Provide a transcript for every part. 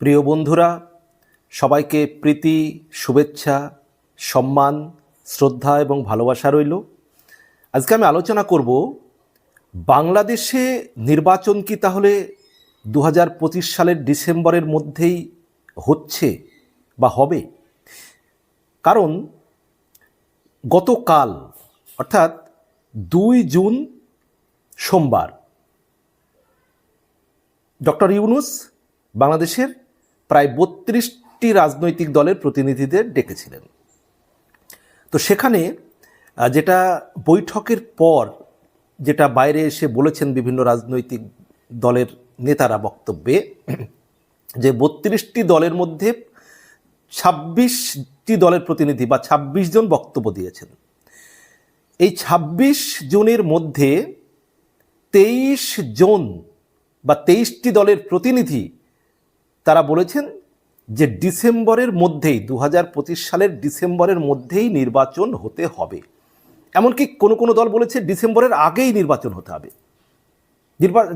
প্রিয় বন্ধুরা, সবাইকে প্রীতি, শুভেচ্ছা, সম্মান, শ্রদ্ধা এবং ভালোবাসা রইল। আজকে আমি আলোচনা করব, বাংলাদেশে নির্বাচন কি তাহলে দু হাজার পঁচিশ সালের ডিসেম্বরের মধ্যেই হচ্ছে বা হবে? কারণ গতকাল, অর্থাৎ দুই জুন সোমবার, ডক্টর ইউনুস বাংলাদেশের প্রায় বত্রিশটি রাজনৈতিক দলের প্রতিনিধিদের ডেকেছিলেন। তো সেখানে যেটা বৈঠকের পর যেটা বাইরে এসে বলেছেন বিভিন্ন রাজনৈতিক দলের নেতারা বক্তব্যে, যে বত্রিশটি দলের মধ্যে ছাব্বিশটি দলের প্রতিনিধি বা ছাব্বিশ জন বক্তব্য দিয়েছেন। এই ছাব্বিশ জনের মধ্যে তেইশ জন বা তেইশটি দলের প্রতিনিধি তারা বলেছেন যে ডিসেম্বরের মধ্যেই দু হাজার পঁচিশ সালের ডিসেম্বরের মধ্যেই নির্বাচন হতে হবে। এমনকি কোনো কোনো দল বলেছে ডিসেম্বরের আগেই নির্বাচন হতে হবে।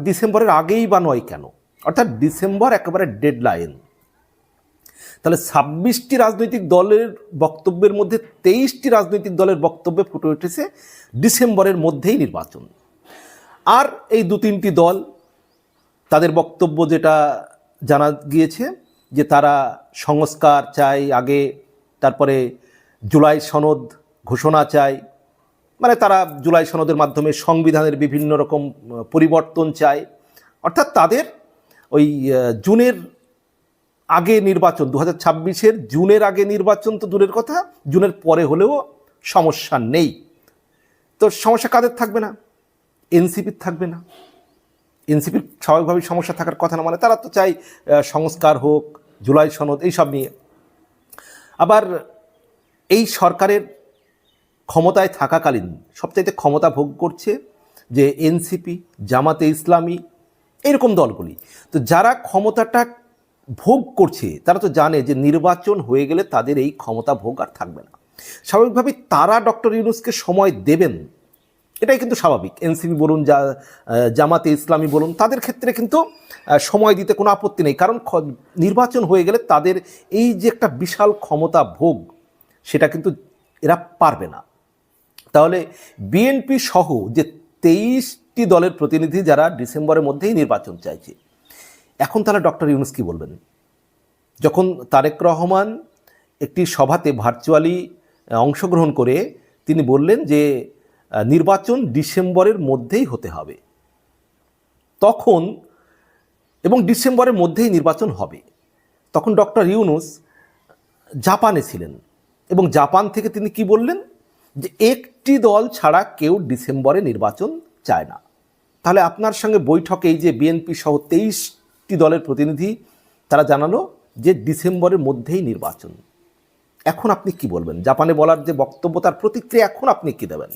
ডিসেম্বরের আগেই বা নয় কেন? অর্থাৎ ডিসেম্বর একেবারে ডেডলাইন। তাহলে ছাব্বিশটি রাজনৈতিক দলের বক্তব্যের মধ্যে তেইশটি রাজনৈতিক দলের বক্তব্যে ফুটে উঠেছে ডিসেম্বরের মধ্যেই নির্বাচন। আর এই দু তিনটি দল, তাদের বক্তব্য যেটা জানা গিয়েছে যে তারা সংস্কার চায়, আগে তারপরে জুলাই সনদ ঘোষণা চায়। মানে তারা জুলাই সনদের মাধ্যমে সংবিধানের বিভিন্ন রকম পরিবর্তন চায়। অর্থাৎ তাদের ওই জুনের আগে নির্বাচন দু হাজার জুনের আগে নির্বাচন তো দূরের কথা, জুনের পরে হলেও সমস্যা নেই। তো সমস্যা কাদের থাকবে না? এনসিপির থাকবে না। এনসিপির স্বাভাবিকভাবেই সমস্যা থাকার কথা না মানে তারা তো চাই সংস্কার হোক, জুলাই সনদ, এইসব নিয়ে। আবার এই সরকারের ক্ষমতায় থাকাকালীন সবচাইতে ক্ষমতা ভোগ করছে যে এনসিপি, জামাতে ইসলামী, এরকম দলগুলি। তো যারা ক্ষমতাটা ভোগ করছে, তারা তো জানে যে নির্বাচন হয়ে গেলে তাদের এই ক্ষমতা ভোগ আর থাকবে না। স্বাভাবিকভাবেই তারা ডক্টর ইউনুসকে সময় দেবেন এটাই কিন্তু স্বাভাবিক। এনসিপি বলুন যা জামাতে ইসলামী বলুন, তাদের ক্ষেত্রে কিন্তু সময় দিতে কোনো আপত্তি নেই। কারণ নির্বাচন হয়ে গেলে তাদের এই যে একটা বিশাল ক্ষমতা ভোগ, সেটা কিন্তু এরা পারবে না। তাহলে বিএনপি সহ যে তেইশটি দলের প্রতিনিধি যারা ডিসেম্বরের মধ্যেই নির্বাচন চাইছে, এখন তারা ডক্টর ইউনুস কি বলবেন? যখন তারেক রহমান একটি সভাতে ভার্চুয়ালি অংশগ্রহণ করে তিনি বললেন যে নির্বাচন ডিসেম্বরের মধ্যেই হতে হবে। তখন এবং ডিসেম্বরের মধ্যেই নির্বাচন হবে। তখন ডক্টর ইউনুস জাপানে ছিলেন এবং জাপান থেকে তিনি কি বললেন? যে একটি দল ছাড়া কেউ ডিসেম্বরে নির্বাচন চায় না। তাহলে আপনার সঙ্গে বৈঠকে এই যে বিএনপি সহ তেইশটি দলের প্রতিনিধি, তারা জানালো যে ডিসেম্বরের মধ্যেই নির্বাচন। এখন আপনি কি বলবেন? জাপানে বলার যে বক্তব্য, তার প্রতিক্রিয়া এখন আপনি কি দেবেন?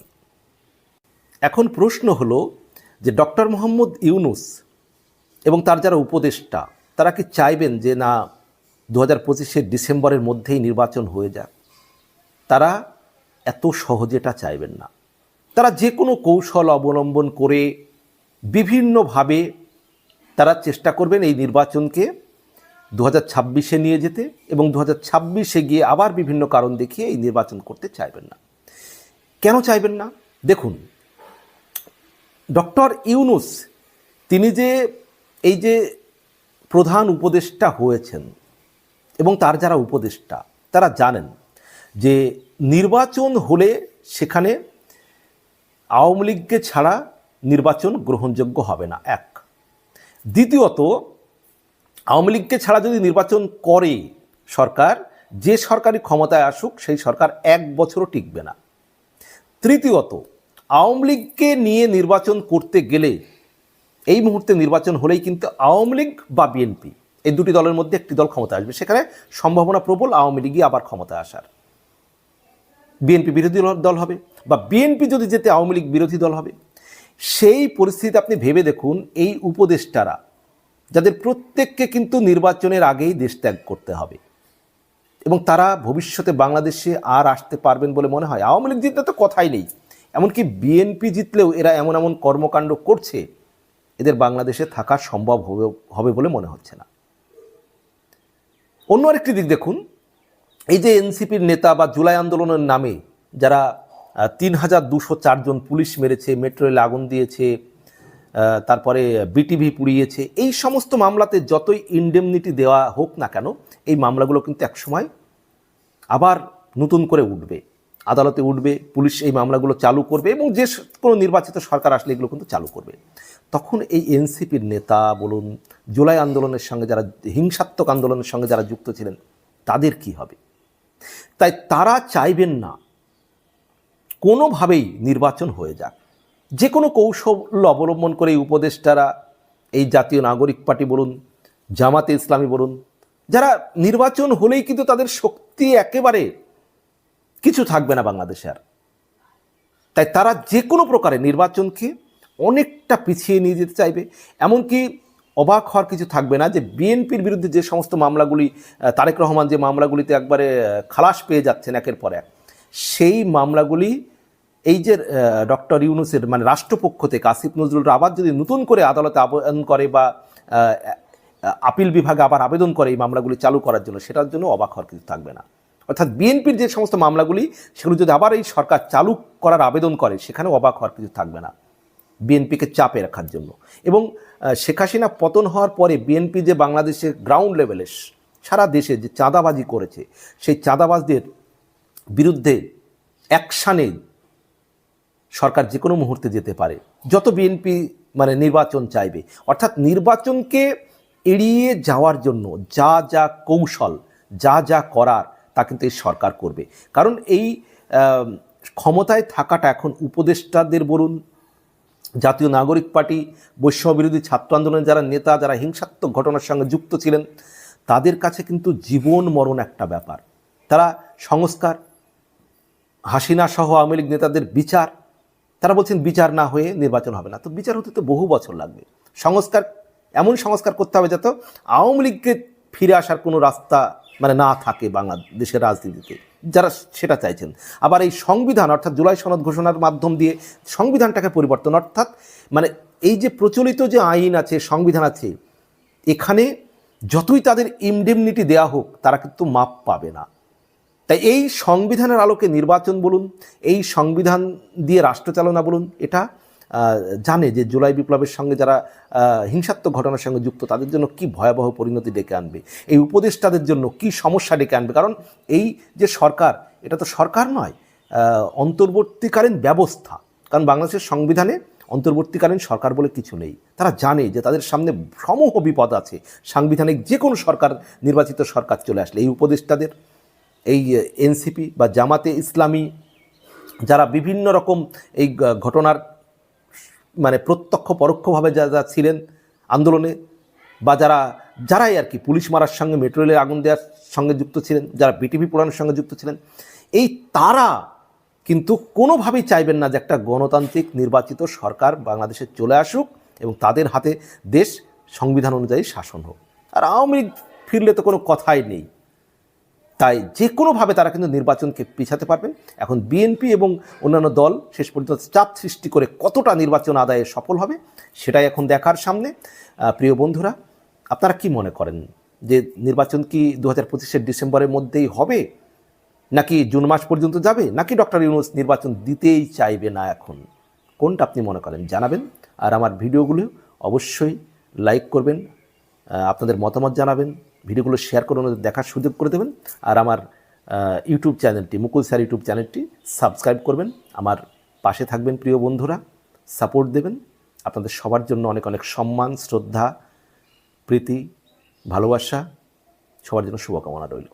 এখন প্রশ্ন হলো যে ডক্টর মোহাম্মদ ইউনুস এবং তার যারা উপদেষ্টা, তারা কি চাইবেন যে না দু হাজার পঁচিশের ডিসেম্বরের মধ্যেই নির্বাচন হয়ে যাক? তারা এত সহজে এটা চাইবেন না। তারা যে কোনো কৌশল অবলম্বন করে বিভিন্নভাবে তারা চেষ্টা করবেন এই নির্বাচনকে দু হাজার ছাব্বিশে নিয়ে যেতে এবং দু হাজার ছাব্বিশে গিয়ে আবার বিভিন্ন কারণ দেখিয়ে এই নির্বাচন করতে চাইবেন না। কেন চাইবেন না? দেখুন ডক্টর ইউনুস, তিনি যে এই যে প্রধান উপদেষ্টা হয়েছেন এবং তার যারা উপদেষ্টা, তারা জানেন যে নির্বাচন হলে সেখানে আওয়ামী লীগকে ছাড়া নির্বাচন গ্রহণযোগ্য হবে না, এক। দ্বিতীয়ত, আওয়ামী লীগকে ছাড়া যদি নির্বাচন করে সরকার, যে সরকারি ক্ষমতায় আসুক, সেই সরকার এক বছরও টিকবে না। তৃতীয়ত আওয়ামী লীগকে নিয়ে নির্বাচন করতে গেলে এই মুহূর্তে নির্বাচন হলেই কিন্তু আওয়ামী লীগ বা বিএনপি, এই দুটি দলের মধ্যে একটি দল ক্ষমতা আসবে। সেখানে সম্ভাবনা প্রবল আওয়ামী লীগই আবার ক্ষমতা আসার। বিএনপি বিরোধী দল- হবে বা বিএনপি যদি যেতে আওয়ামী লীগ বিরোধী দল হবে, সেই পরিস্থিতি আপনি ভেবে দেখুন, এই উপদেষ্টারা, যাদের প্রত্যেককে কিন্তু নির্বাচনের আগেই দেশ ত্যাগ করতে হবে এবং তারা ভবিষ্যতে বাংলাদেশে আর আসতে পারবেন বলে মনে হয়। আওয়ামী লীগ জিতলে তো কথাই নেই। এমনকি বিএনপি জিতলেও এরা এমন এমন কর্মকাণ্ড করছে, এদের বাংলাদেশে থাকা সম্ভব হবে হবে বলে মনে হচ্ছে না। অন্য আরেকটি দিক দেখুন, এই যে এনসিপির নেতা বা জুলাই আন্দোলনের নামে যারা তিন হাজার দুশো চারজন পুলিশ মেরেছে মেট্রো আগুন দিয়েছে তারপরে বিটিভি পুড়িয়েছে, এই সমস্ত মামলাতে যতই ইনডেমনিটি দেওয়া হোক না কেন, এই মামলাগুলো কিন্তু একসময় আবার নতুন করে উঠবে। আদালতে উঠবে, পুলিশ এই মামলাগুলো চালু করবে এবং যে কোনো নির্বাচিত সরকার আসলে এগুলো কিন্তু চালু করবে। তখন এই এনসিপির নেতা বলুন, জুলাই আন্দোলনের সঙ্গে যারা হিংসাত্মক আন্দোলনের সঙ্গে যারা যুক্ত ছিলেন, তাদের কি হবে? তাই তারা চাইবেন না কোনোভাবেই নির্বাচন হয়ে যাক। যে কোনো কৌশল অবলম্বন করে এই উপদেষ্টারা, এই জাতীয় নাগরিক পার্টি বলুন, জামাতে ইসলামী বলুন, যারা নির্বাচন হলেই কিন্তু তাদের শক্তি একেবারে কিছু থাকবে না বাংলাদেশে আর। তাই তারা যে কোনো প্রকারে নির্বাচনকে অনেকটা পিছিয়ে নিয়ে যেতে চাইবে। এমনকি অবাক হওয়ার কিছু থাকবে না যে বিএনপির বিরুদ্ধে যে সমস্ত মামলাগুলি তারেক রহমান যে মামলাগুলিতে একবারে খালাস পেয়ে যাচ্ছেন একের পর এক, সেই মামলাগুলি এই যে ডক্টর ইউনুসের মানে রাষ্ট্রপক্ষ থেকে আসিফ নজরুল আবার যদি নতুন করে আদালতে আবেদন করে বা আপিল বিভাগে আবার আবেদন করে এই মামলাগুলি চালু করার জন্য, সেটার জন্য অবাক হওয়ার কিছু থাকবে না। অর্থাৎ বিএনপির যে সমস্ত মামলাগুলি, সেগুলো যদি আবার এই সরকার চালু করার আবেদন করে সেখানে অবাক হওয়ার কিছু থাকবে না বিএনপিকে চাপে রাখার জন্য। এবং শেখ হাসিনা পতন হওয়ার পরে বিএনপি যে বাংলাদেশের গ্রাউন্ড লেভেলে সারা দেশে যে চাঁদাবাজি করেছে, সেই চাঁদাবাজদের বিরুদ্ধে অ্যাকশানে সরকার যে কোনো মুহূর্তে যেতে পারে। যত বিএনপি মানে নির্বাচন চাইবে, অর্থাৎ নির্বাচনকে এড়িয়ে যাওয়ার জন্য যা যা কৌশল, যা যা করার তা কিন্তু এই সরকার করবে। কারণ এই ক্ষমতায় থাকাটা এখন উপদেষ্টাদের বলুন, জাতীয় নাগরিক পার্টি বৈষম্য বিরোধী ছাত্র আন্দোলনের যারা নেতা, যারা হিংসাত্মক ঘটনার সঙ্গে যুক্ত ছিলেন, তাদের কাছে কিন্তু জীবন মরণ একটা ব্যাপার। তারা সংস্কার, হাসিনা সহ আওয়ামী লীগ নেতাদের বিচার, তারা বলছেন বিচার না হয়ে নির্বাচন হবে না। তো বিচার হতে তো বহু বছর লাগবে। সংস্কার, এমন সংস্কার করতে হবে যাতে আওয়ামী লীগকে ফিরে আসার কোনো রাস্তা মানে না থাকে বাংলাদেশের রাজনীতিতে, যারা সেটা চাইছেন। আবার এই সংবিধান, অর্থাৎ জুলাই সনদ ঘোষণার মাধ্যম দিয়ে সংবিধানটাকে পরিবর্তন, অর্থাৎ মানে এই যে প্রচলিত যে আইন আছে, সংবিধান আছে, এখানে যতই তাদের ইমডেমনিটি দেয়া হোক, তারা কিন্তু মাপ পাবে না। তাই এই সংবিধানের আলোকে নির্বাচন বলুন, এই সংবিধান দিয়ে রাষ্ট্রচালনা বলুন, এটা জানে যে জুলাই বিপ্লবের সঙ্গে যারা হিংসাত্মক ঘটনার সঙ্গে যুক্ত, তাদের জন্য কি ভয়াবহ পরিণতি ডেকে আনবে? এই উপদেষ্টাদের জন্য কি সমস্যা ডেকে আনবে? কারণ এই যে সরকার, এটা তো সরকার নয় অন্তর্বর্তীকালীন ব্যবস্থা। কারণ বাংলাদেশের সংবিধানে অন্তর্বর্তীকালীন সরকার বলে কিছু নেই। তারা জানে যে তাদের সামনে সমূহ বিপদ আছে। সাংবিধানিক যে কোনো সরকার, নির্বাচিত সরকার চলে আসলে এই উপদেষ্টাদের, এই এনসিপি বা জামাতে ইসলামী, যারা বিভিন্ন রকম এই ঘটনার মানে প্রত্যক্ষ পরোক্ষভাবে যা যা ছিলেন আন্দোলনে বা যারা, যারাই আর কি পুলিশ মারার সঙ্গে, মেট্রো রেলের আগুন দেওয়ার সঙ্গে যুক্ত ছিলেন, যারা বিটিভি পোড়ানোর সঙ্গে যুক্ত ছিলেন, এই তারা কিন্তু কোনোভাবেই চাইবেন না যে একটা গণতান্ত্রিক নির্বাচিত সরকার বাংলাদেশে চলে আসুক এবং তাদের হাতে দেশ সংবিধান অনুযায়ী শাসন হোক। আর আওয়ামী লীগ ফিরলে তো কোনো কথাই নেই। তাই যে কোনোভাবে তারা কিন্তু নির্বাচনকে পিছাতে পারবেন এখন বিএনপি এবং অন্যান্য দল শেষ পর্যন্ত চাপ সৃষ্টি করে কতটা নির্বাচন আদায়ে সফল হবে, সেটাই এখন দেখার সামনে। প্রিয় বন্ধুরা, আপনারা কি মনে করেন যে নির্বাচন কি দু হাজার পঁচিশের ডিসেম্বরের মধ্যেই হবে, নাকি জুন মাস পর্যন্ত যাবে, নাকি ডক্টর ইউনুস নির্বাচন দিতেই চাইবে না এখন? কোনটা আপনি মনে করেন? জানাবেন। আর আমার ভিডিওগুলো অবশ্যই লাইক করবেন আপনাদের মতামত জানাবেন, ভিডিওগুলো শেয়ার করে ওনাদের দেখার সুযোগ করে দেবেন, আর আমার ইউটিউব চ্যানেলটি মুকুল স্যার ইউটিউব চ্যানেলটি সাবস্ক্রাইব করবেন। আমার পাশে থাকবেন প্রিয় বন্ধুরা সাপোর্ট দেবেন। আপনাদের সবার জন্য অনেক অনেক সম্মান, শ্রদ্ধা, প্রীতি, ভালোবাসা, সবার জন্য শুভকামনা রইল।